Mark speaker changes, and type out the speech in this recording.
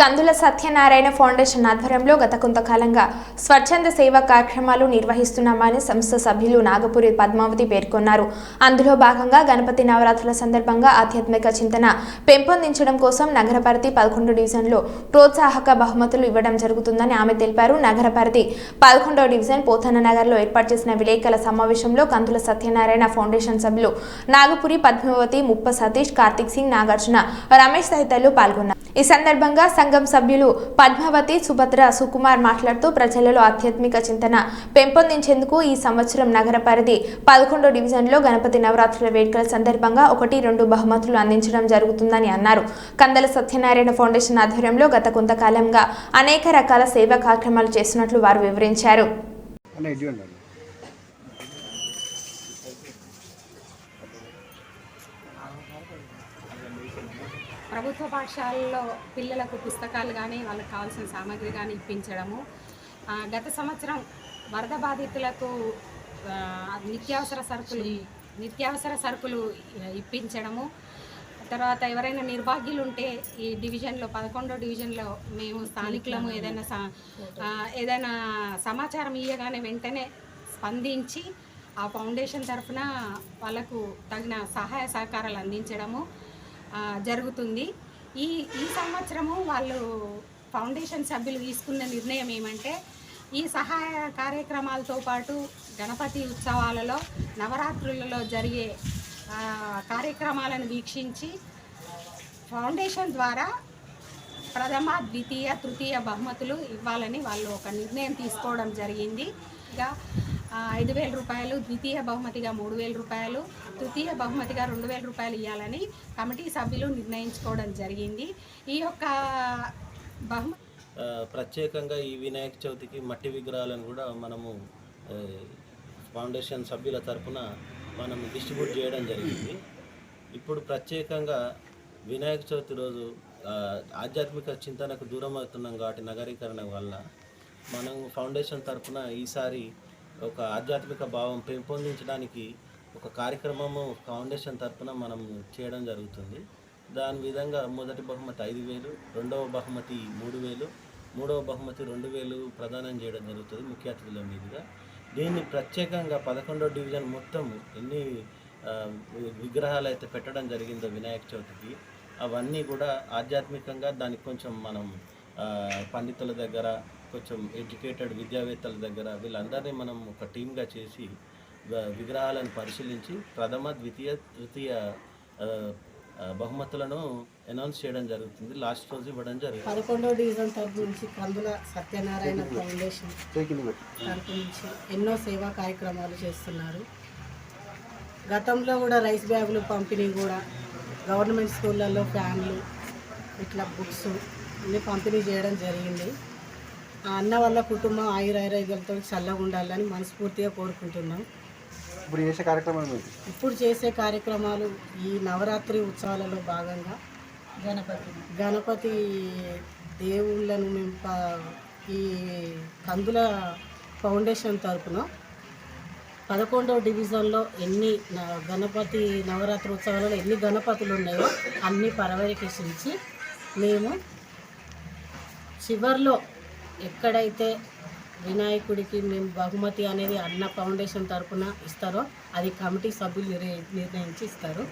Speaker 1: కందుల Satyanarayana foundation ఆధ్వర్యంలో గత కొంతకాలంగా స్వచ్ఛంద సేవా కార్యక్రమాలు నిర్వహిస్తున్నామని సంస్థ సభ్యులు నాగపురి పద్మావతి పేర్కొన్నారు. అందులో భాగంగా గణపతి నవరాత్రుల సందర్భంగా ఆధ్యాత్మిక చింతన పెంపొందించడం కోసం నగర పరిధి పదకొండు డివిజన్లో ప్రోత్సాహక బహుమతులు ఇవ్వడం జరుగుతుందని ఆమె తెలిపారు. నగర పరిధి డివిజన్ పోతన నగర్లో ఏర్పాటు చేసిన విలేకరుల సమావేశంలో కందుల సత్యనారాయణ ఫౌండేషన్ సభ్యులు నాగపురి పద్మావతి ముప్ప సతీష్ కార్తిక్ సింగ్ నాగార్జున రమేష్ తదితరులు పాల్గొన్నారు. ఈ సందర్భంగా సంఘం సభ్యులు పద్మావతి సుభద్ర సుకుమార్ మాట్లాడుతూ ప్రజలలో ఆధ్యాత్మిక చింతన పెంపొందించేందుకు ఈ సంవత్సరం నగర పరిధి పదకొండో డివిజన్లో గణపతి నవరాత్రుల వేడుకల సందర్భంగా ఒకటి రెండు బహుమతులు అందించడం జరుగుతుందని అన్నారు. కందల సత్యనారాయణ ఫౌండేషన్ ఆధ్వర్యంలో గత కొంతకాలంగా అనేక రకాల సేవా కార్యక్రమాలు చేస్తున్నట్లు వారు వివరించారు.
Speaker 2: ప్రభుత్వ పాఠశాలలో పిల్లలకు పుస్తకాలు కానీ వాళ్ళకి కావాల్సిన సామాగ్రి కానీ ఇప్పించడము. గత సంవత్సరం వరద బాధితులకు నిత్యావసర సరుకులు నిత్యావసర సరుకులు ఇప్పించడము. తర్వాత ఎవరైనా నిర్భాగ్యులు ఉంటే ఈ డివిజన్లో పదకొండో డివిజన్లో మేము స్థానికులము ఏదైనా ఏదైనా సమాచారం ఇవ్వగానే వెంటనే స్పందించి ఆ ఫౌండేషన్ తరఫున వాళ్ళకు తగిన సహాయ సహకారాలు అందించడము. జరుగుతుంది. ఈ ఈ సంవత్సరము వాళ్ళు ఫౌండేషన్ సభ్యులు తీసుకున్న నిర్ణయం ఏమంటే ఈ సహాయ కార్యక్రమాలతో పాటు గణపతి ఉత్సవాలలో నవరాత్రులలో జరిగే కార్యక్రమాలను వీక్షించి ఫౌండేషన్ ద్వారా ప్రథమ ద్వితీయ తృతీయ బహుమతులు ఇవ్వాలని వాళ్ళు ఒక నిర్ణయం తీసుకోవడం జరిగింది. ఇక ఐదు వేల రూపాయలు ద్వితీయ బహుమతిగా మూడు వేల రూపాయలు తృతీయ బహుమతిగా రెండు వేల రూపాయలు ఇవ్వాలని కమిటీ సభ్యులు నిర్ణయించుకోవడం జరిగింది. ఈ యొక్క బహుమతి
Speaker 3: ప్రత్యేకంగా ఈ వినాయక చవితికి మట్టి విగ్రహాలను కూడా మనము ఫౌండేషన్ సభ్యుల తరఫున మనం డిస్ట్రిబ్యూట్ చేయడం జరిగింది. ఇప్పుడు ప్రత్యేకంగా వినాయక చవితి రోజు ఆధ్యాత్మిక చింతనకు దూరం అవుతున్నాం కాబట్టి నగరీకరణ వల్ల మనం ఫౌండేషన్ తరపున ఈసారి ఒక ఆధ్యాత్మిక భావం పెంపొందించడానికి ఒక కార్యక్రమము ఫౌండేషన్ తరపున మనం చేయడం జరుగుతుంది. దాని విధంగా మొదటి బహుమతి ఐదు వేలు రెండవ బహుమతి మూడు వేలు మూడవ బహుమతి రెండు వేలు ప్రదానం చేయడం జరుగుతుంది ముఖ్య అతిథుల మీదుగా. దీన్ని ప్రత్యేకంగా పదకొండవ డివిజన్ మొత్తం ఎన్ని విగ్రహాలు అయితే పెట్టడం జరిగిందో వినాయక చవితికి అవన్నీ కూడా ఆధ్యాత్మికంగా దానికి కొంచెం మనం పండితుల దగ్గర కొంచెం ఎడ్యుకేటెడ్ విద్యావేత్తల దగ్గర వీళ్ళందరినీ మనం ఒక టీమ్గా చేసి విగ్రహాలను పరిశీలించి ప్రథమ ద్వితీయ తృతీయ బహుమతులను అనౌన్స్ చేయడం జరుగుతుంది. లాస్ట్ రోజు ఇవ్వడం జరుగుతుంది
Speaker 4: పదకొండో డివిజన్ తరపు నుంచి కందుల సత్యనారాయణ ఫౌండేషన్ తరపు నుంచి ఎన్నో సేవా కార్యక్రమాలు చేస్తున్నారు. గతంలో కూడా రైస్ బ్యాగులు పంపిణీ కూడా గవర్నమెంట్ స్కూళ్ళల్లో ఫ్యాన్లు ఇట్లా బుక్స్ అన్ని పంపిణీ చేయడం జరిగింది. అన్న వాళ్ళ కుటుంబం ఆయురారోగ్యాలతో చల్లగా ఉండాలని మనస్ఫూర్తిగా కోరుకుంటున్నాం.
Speaker 5: ఇప్పుడు చేసే కార్యక్రమం ఏంటి?
Speaker 4: ఇప్పుడు చేసే కార్యక్రమాలు ఈ నవరాత్రి ఉత్సవాలలో భాగంగా గణపతి. గణపతి దేవుళ్ళను మేము ఈ కందుల ఫౌండేషన్ తరపున పదకొండవ డివిజన్లో ఎన్ని న- గణపతి నవరాత్రి ఉత్సవాలలో ఎన్ని గణపతులు ఉన్నాయో అన్ని పర్యవేక్షించి మేము చివర్లో ఎక్కడైతే వినాయకుడికి మేము బహుమతి అనేది అన్న ఫౌండేషన్ తరఫున ఇస్తారో అది కమిటీ సభ్యులు నిర్ణయించి ఇస్తారు.